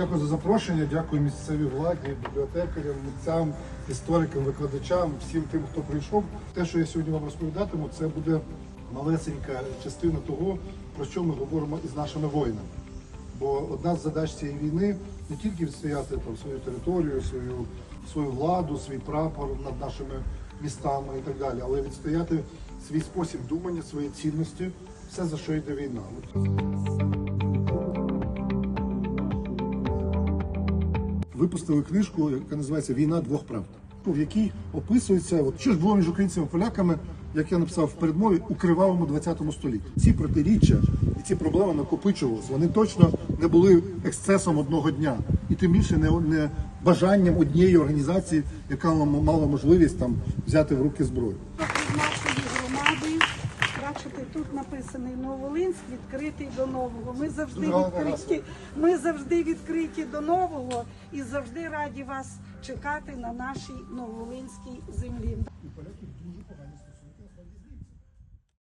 Дякую за запрошення, дякую місцевій владі, бібліотекарям, митцям, історикам, викладачам, всім тим, хто прийшов. Те, що я сьогодні вам розповідатиму, це буде малесенька частина того, про що ми говоримо із нашими воїнами. Бо одна з задач цієї війни не тільки відстояти там свою територію, свою, свою владу, свій прапор над нашими містами і так далі, але відстояти свій спосіб думання, свої цінності, все за що йде війна. Випустили книжку, яка називається Війна двох правд, в якій описується, от, що ж було між українцями і поляками, як я написав в передмові, у кривавому 20 столітті. Ці протиріччя і ці проблеми накопичувалися. Вони точно не були ексцесом одного дня, і тим більше не, не бажанням однієї організації, яка мала можливість там взяти в руки зброю. Бачите, тут написаний Новолинськ відкритий до нового. Ми завжди відкриті. Ми завжди відкриті до нового і завжди раді вас чекати на нашій новолинській землі.